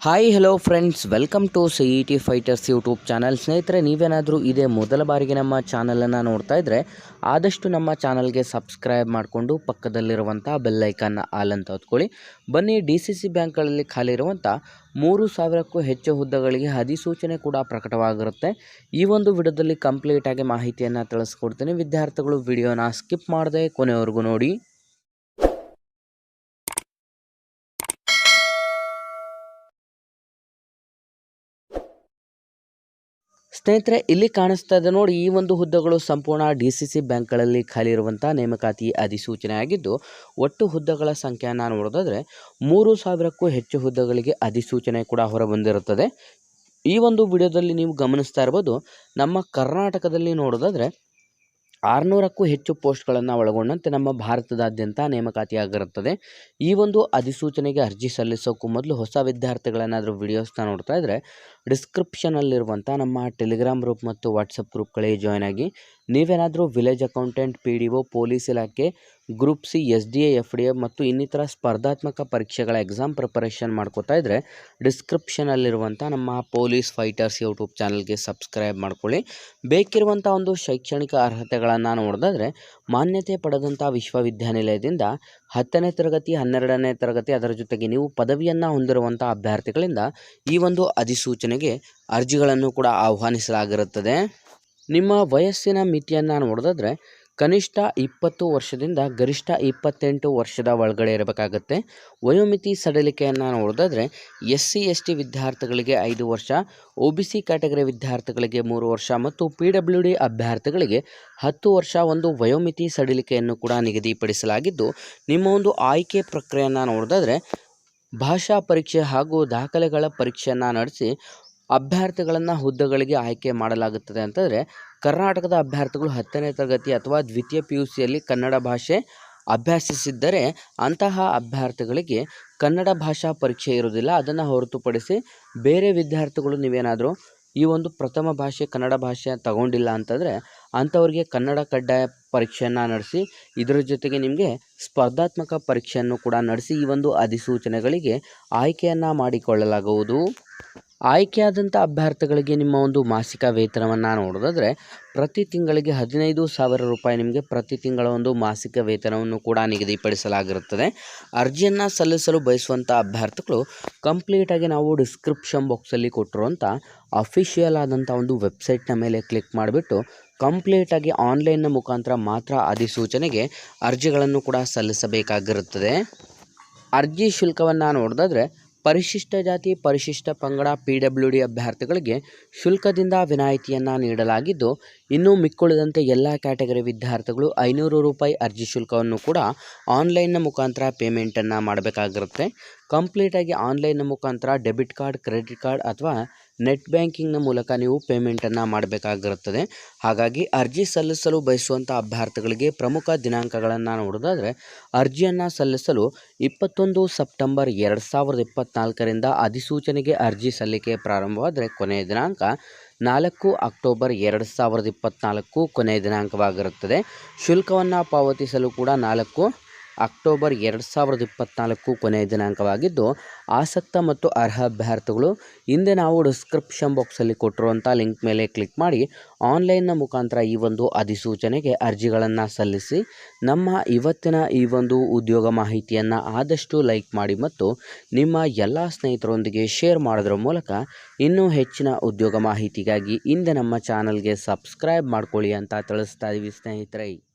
Hi hello friends welcome to C E T fighters YouTube channel ಸ್ನೇಹಿತರೆ ನೀವೇನಾದರೂ ಇದೇ ಮೊದಲ ಬಾರಿಗೆ ನಮ್ಮ ಚಾನಲನ್ನು ನೋಡ್ತಾ ಇದ್ದರೆ ಆದಷ್ಟು ನಮ್ಮ ಚಾನಲ್ಗೆ ಸಬ್ಸ್ಕ್ರೈಬ್ ಮಾಡಿಕೊಂಡು ಪಕ್ಕದಲ್ಲಿರುವಂಥ ಬೆಲ್ಲೈಕನ್ನ ಆಲ್ ಅಂತ ಹೊತ್ಕೊಳ್ಳಿ. ಬನ್ನಿ ಡಿ ಸಿ ಸಿ ಬ್ಯಾಂಕ್ಗಳಲ್ಲಿ ಖಾಲಿ ಇರುವಂಥ ಮೂರು ಸಾವಿರಕ್ಕೂ ಹೆಚ್ಚು ಹುದ್ದೆಗಳಿಗೆ ಅಧಿಸೂಚನೆ ಕೂಡ ಪ್ರಕಟವಾಗಿರುತ್ತೆ. ಈ ಒಂದು ವಿಡಿಯೋದಲ್ಲಿ ಕಂಪ್ಲೀಟಾಗಿ ಮಾಹಿತಿಯನ್ನು ತಿಳಿಸ್ಕೊಡ್ತೀನಿ. ವಿದ್ಯಾರ್ಥಿಗಳು ವಿಡಿಯೋನ ಸ್ಕಿಪ್ ಮಾಡದೆ ಕೊನೆವರೆಗೂ ನೋಡಿ. ಸ್ನೇಹಿತರೆ, ಇಲ್ಲಿ ಕಾಣಿಸ್ತಾ ಇದೆ ನೋಡಿ, ಈ ಒಂದು ಹುದ್ದೆಗಳು ಸಂಪೂರ್ಣ ಡಿ ಸಿ ಸಿ ಬ್ಯಾಂಕ್ಗಳಲ್ಲಿ ಖಾಲಿ ಇರುವಂಥ ನೇಮಕಾತಿ ಅಧಿಸೂಚನೆ ಆಗಿದ್ದು ಒಟ್ಟು ಹುದ್ದೆಗಳ ಸಂಖ್ಯೆಯನ್ನು ನೋಡೋದಾದರೆ, ಮೂರು ಸಾವಿರಕ್ಕೂ ಹೆಚ್ಚು ಹುದ್ದೆಗಳಿಗೆ ಅಧಿಸೂಚನೆ ಕೂಡ ಹೊರಬಂದಿರುತ್ತದೆ. ಈ ಒಂದು ವಿಡಿಯೋದಲ್ಲಿ ನೀವು ಗಮನಿಸ್ತಾ ಇರ್ಬೋದು, ನಮ್ಮ ಕರ್ನಾಟಕದಲ್ಲಿ ನೋಡೋದಾದರೆ ಆರುನೂರಕ್ಕೂ ಹೆಚ್ಚು ಪೋಸ್ಟ್ಗಳನ್ನು ಒಳಗೊಂಡಂತೆ ನಮ್ಮ ಭಾರತದಾದ್ಯಂತ ನೇಮಕಾತಿಯಾಗಿರುತ್ತದೆ. ಈ ಒಂದು ಅಧಿಸೂಚನೆಗೆ ಅರ್ಜಿ ಸಲ್ಲಿಸೋಕ್ಕೂ ಮೊದಲು ಹೊಸ ವಿದ್ಯಾರ್ಥಿಗಳೇನಾದರೂ ವಿಡಿಯೋಸ್ನ ನೋಡ್ತಾ ಇದ್ದರೆ ಡಿಸ್ಕ್ರಿಪ್ಷನಲ್ಲಿರುವಂಥ ನಮ್ಮ ಟೆಲಿಗ್ರಾಮ್ ಗ್ರೂಪ್ ಮತ್ತು ವಾಟ್ಸಪ್ ಗ್ರೂಪ್ಗಳಿಗೆ ಜಾಯ್ನ್ ಆಗಿ ನೀವೇನಾದರೂ village accountant, P D O, police ಇಲಾಖೆ, group C, S D A, F D A ಮತ್ತು ಇನ್ನಿತರ ಸ್ಪರ್ಧಾತ್ಮಕ ಪರೀಕ್ಷೆಗಳ ಎಕ್ಸಾಮ್ ಪ್ರಿಪರೇಷನ್ ಮಾಡ್ಕೋತಾ ಇದ್ದರೆ ಡಿಸ್ಕ್ರಿಪ್ಷನಲ್ಲಿರುವಂಥ ನಮ್ಮ ಪೊಲೀಸ್ ಫೈಟರ್ಸ್ ಯೂಟ್ಯೂಬ್ ಚಾನಲ್ಗೆ ಸಬ್ಸ್ಕ್ರೈಬ್ ಮಾಡ್ಕೊಳ್ಳಿ. ಬೇಕಿರುವಂಥ ಒಂದು ಶೈಕ್ಷಣಿಕ ಅರ್ಹತೆಗಳನ್ನು ನೋಡಿದ್ರೆ ಮಾನ್ಯತೆ ಪಡೆದಂಥ ವಿಶ್ವವಿದ್ಯಾನಿಲಯದಿಂದ ಹತ್ತನೇ ತರಗತಿ, ಹನ್ನೆರಡನೇ ತರಗತಿ ಅದರ ಜೊತೆಗೆ ನೀವು ಪದವಿಯನ್ನು ಹೊಂದಿರುವಂಥ ಅಭ್ಯರ್ಥಿಗಳಿಂದ ಈ ಒಂದು ಅಧಿಸೂಚನೆಗೆ ಅರ್ಜಿಗಳನ್ನು ಕೂಡ ಆಹ್ವಾನಿಸಲಾಗಿರುತ್ತದೆ. ನಿಮ್ಮ ವಯಸ್ಸಿನ ಮಿತಿಯನ್ನು ನೋಡೋದಾದ್ರೆ, ಕನಿಷ್ಠ ಇಪ್ಪತ್ತು ವರ್ಷದಿಂದ ಗರಿಷ್ಠ ಇಪ್ಪತ್ತೆಂಟು ವರ್ಷದ ಒಳಗಡೆ ಇರಬೇಕಾಗತ್ತೆ. ವಯೋಮಿತಿ ಸಡಿಲಿಕೆಯನ್ನು ನೋಡೋದಾದರೆ ಎಸ್ ಸಿ ಎಸ್ ಟಿ ವಿದ್ಯಾರ್ಥಿಗಳಿಗೆ ಐದು ವರ್ಷ, ಒ ಬಿ ಸಿ ಕ್ಯಾಟಗರಿ ವಿದ್ಯಾರ್ಥಿಗಳಿಗೆ ಮೂರು ವರ್ಷ ಮತ್ತು ಪಿ ಡಬ್ಲ್ಯೂ ಡಿ ಅಭ್ಯರ್ಥಿಗಳಿಗೆ ಹತ್ತು ವರ್ಷ ಒಂದು ವಯೋಮಿತಿ ಸಡಿಲಿಕೆಯನ್ನು ಕೂಡ ನಿಗದಿಪಡಿಸಲಾಗಿದ್ದು, ನಿಮ್ಮ ಒಂದು ಆಯ್ಕೆ ಪ್ರಕ್ರಿಯೆಯನ್ನು ನೋಡೋದಾದರೆ, ಭಾಷಾ ಪರೀಕ್ಷೆ ಹಾಗೂ ದಾಖಲೆಗಳ ಪರೀಕ್ಷೆಯನ್ನು ನಡೆಸಿ ಅಭ್ಯರ್ಥಿಗಳನ್ನು ಹುದ್ದೆಗಳಿಗೆ ಆಯ್ಕೆ ಮಾಡಲಾಗುತ್ತದೆ ಅಂತಂದರೆ ಕರ್ನಾಟಕದ ಅಭ್ಯರ್ಥಿಗಳು ಹತ್ತನೇ ತರಗತಿ ಅಥವಾ ದ್ವಿತೀಯ ಪಿ ಯು ಸಿಯಲ್ಲಿ ಕನ್ನಡ ಭಾಷೆ ಅಭ್ಯಾಸಿಸಿದ್ದರೆ ಅಂತಹ ಅಭ್ಯರ್ಥಿಗಳಿಗೆ ಕನ್ನಡ ಭಾಷಾ ಪರೀಕ್ಷೆ ಇರುವುದಿಲ್ಲ. ಅದನ್ನು ಹೊರತುಪಡಿಸಿ ಬೇರೆ ವಿದ್ಯಾರ್ಥಿಗಳು ನೀವೇನಾದರೂ ಈ ಒಂದು ಪ್ರಥಮ ಭಾಷೆ ಕನ್ನಡ ಭಾಷೆ ತಗೊಂಡಿಲ್ಲ ಅಂತಂದರೆ ಅಂಥವ್ರಿಗೆ ಕನ್ನಡ ಕಡ್ಡಾಯ ಪರೀಕ್ಷೆಯನ್ನು ನಡೆಸಿ ಇದರ ಜೊತೆಗೆ ನಿಮಗೆ ಸ್ಪರ್ಧಾತ್ಮಕ ಪರೀಕ್ಷೆಯನ್ನು ಕೂಡ ನಡೆಸಿ ಈ ಒಂದು ಅಧಿಸೂಚನೆಗಳಿಗೆ ಆಯ್ಕೆಯನ್ನು ಮಾಡಿಕೊಳ್ಳಲಾಗುವುದು. ಆಯ್ಕೆಯಾದಂಥ ಅಭ್ಯರ್ಥಿಗಳಿಗೆ ನಿಮ್ಮ ಒಂದು ಮಾಸಿಕ ವೇತನವನ್ನು ನೋಡೋದಾದರೆ ಪ್ರತಿ ತಿಂಗಳಿಗೆ ಹದಿನೈದು ಸಾವಿರ ರೂಪಾಯಿ ನಿಮಗೆ ಪ್ರತಿ ತಿಂಗಳ ಒಂದು ಮಾಸಿಕ ವೇತನವನ್ನು ಕೂಡ ನಿಗದಿಪಡಿಸಲಾಗಿರುತ್ತದೆ. ಅರ್ಜಿಯನ್ನು ಸಲ್ಲಿಸಲು ಬಯಸುವಂಥ ಅಭ್ಯರ್ಥಿಗಳು ಕಂಪ್ಲೀಟಾಗಿ ನಾವು ಡಿಸ್ಕ್ರಿಪ್ಷನ್ ಬಾಕ್ಸಲ್ಲಿ ಕೊಟ್ಟಿರುವಂಥ ಅಫಿಷಿಯಲ್ ಆದಂಥ ಒಂದು ವೆಬ್ಸೈಟ್ನ ಮೇಲೆ ಕ್ಲಿಕ್ ಮಾಡಿಬಿಟ್ಟು ಕಂಪ್ಲೀಟಾಗಿ ಆನ್ಲೈನ್ನ ಮುಖಾಂತರ ಮಾತ್ರ ಅಧಿಸೂಚನೆಗೆ ಅರ್ಜಿಗಳನ್ನು ಕೂಡ ಸಲ್ಲಿಸಬೇಕಾಗಿರುತ್ತದೆ. ಅರ್ಜಿ ಶುಲ್ಕವನ್ನು ನೋಡೋದಾದರೆ ಪರಿಶಿಷ್ಟ ಜಾತಿ, ಪರಿಶಿಷ್ಟ ಪಂಗಡ ಪಿ ಡಬ್ಲ್ಯೂ ಡಿ ಅಭ್ಯರ್ಥಿಗಳಿಗೆ ಶುಲ್ಕದಿಂದ ವಿನಾಯಿತಿಯನ್ನು ನೀಡಲಾಗಿದ್ದು, ಇನ್ನು ಮಿಕ್ಕುಳಿದಂತೆ ಎಲ್ಲ ಕ್ಯಾಟಗರಿ ವಿದ್ಯಾರ್ಥಿಗಳು ಐನೂರು ರೂಪಾಯಿ ಅರ್ಜಿ ಶುಲ್ಕವನ್ನು ಕೂಡ ಆನ್ಲೈನ್ನ ಮುಖಾಂತರ ಪೇಮೆಂಟನ್ನು ಮಾಡಬೇಕಾಗಿರುತ್ತೆ. ಕಂಪ್ಲೀಟಾಗಿ ಆನ್ಲೈನ್ನ ಮುಖಾಂತರ ಡೆಬಿಟ್ ಕಾರ್ಡ್, ಕ್ರೆಡಿಟ್ ಕಾರ್ಡ್ ಅಥವಾ ನೆಟ್ ಬ್ಯಾಂಕಿಂಗ್ನ ಮೂಲಕ ನೀವು ಪೇಮೆಂಟನ್ನು ಮಾಡಬೇಕಾಗಿರುತ್ತದೆ. ಹಾಗಾಗಿ ಅರ್ಜಿ ಸಲ್ಲಿಸಲು ಬಯಸುವಂಥ ಅಭ್ಯರ್ಥಿಗಳಿಗೆ ಪ್ರಮುಖ ದಿನಾಂಕಗಳನ್ನು ನೋಡೋದಾದರೆ ಅರ್ಜಿಯನ್ನು ಸಲ್ಲಿಸಲು ಇಪ್ಪತ್ತೊಂದು ಸೆಪ್ಟೆಂಬರ್ ಎರಡು ಸಾವಿರದ ಇಪ್ಪತ್ತ್ನಾಲ್ಕರಿಂದ ಅಧಿಸೂಚನೆಗೆ ಅರ್ಜಿ ಸಲ್ಲಿಕೆ ಪ್ರಾರಂಭವಾದರೆ ಕೊನೆಯ ದಿನಾಂಕ ನಾಲ್ಕು ಅಕ್ಟೋಬರ್ ಎರಡು ಸಾವಿರದ ಇಪ್ಪತ್ತ್ನಾಲ್ಕು ಕೊನೆಯ ದಿನಾಂಕವಾಗಿರುತ್ತದೆ. ಶುಲ್ಕವನ್ನು ಪಾವತಿಸಲು ಕೂಡ ನಾಲ್ಕು ಅಕ್ಟೋಬರ್ ಎರಡು ಸಾವಿರದ ಇಪ್ಪತ್ತ್ನಾಲ್ಕು ಕೊನೆಯ ದಿನಾಂಕವಾಗಿದ್ದು, ಆಸಕ್ತ ಮತ್ತು ಅರ್ಹ ಅಭ್ಯರ್ಥಿಗಳು ಹಿಂದೆ ನಾವು ಡಿಸ್ಕ್ರಿಪ್ಷನ್ ಬಾಕ್ಸಲ್ಲಿ ಕೊಟ್ಟಿರುವಂಥ ಲಿಂಕ್ ಮೇಲೆ ಕ್ಲಿಕ್ ಮಾಡಿ, ಆನ್ಲೈನ್ನ ಮುಖಾಂತರ ಈ ಒಂದು ಅಧಿಸೂಚನೆಗೆ ಅರ್ಜಿಗಳನ್ನು ಸಲ್ಲಿಸಿ, ನಮ್ಮ ಇವತ್ತಿನ ಈ ಒಂದು ಉದ್ಯೋಗ ಮಾಹಿತಿಯನ್ನು ಆದಷ್ಟು ಲೈಕ್ ಮಾಡಿ ಮತ್ತು ನಿಮ್ಮ ಎಲ್ಲ ಸ್ನೇಹಿತರೊಂದಿಗೆ ಶೇರ್ ಮಾಡೋದ್ರ ಮೂಲಕ ಇನ್ನೂ ಹೆಚ್ಚಿನ ಉದ್ಯೋಗ ಮಾಹಿತಿಗಾಗಿ ಹಿಂದೆ ನಮ್ಮ ಚಾನಲ್ಗೆ ಸಬ್ಸ್ಕ್ರೈಬ್ ಮಾಡ್ಕೊಳ್ಳಿ ಅಂತ ತಿಳಿಸ್ತಾ ಇದ್ದೀವಿ ಸ್ನೇಹಿತರೆ.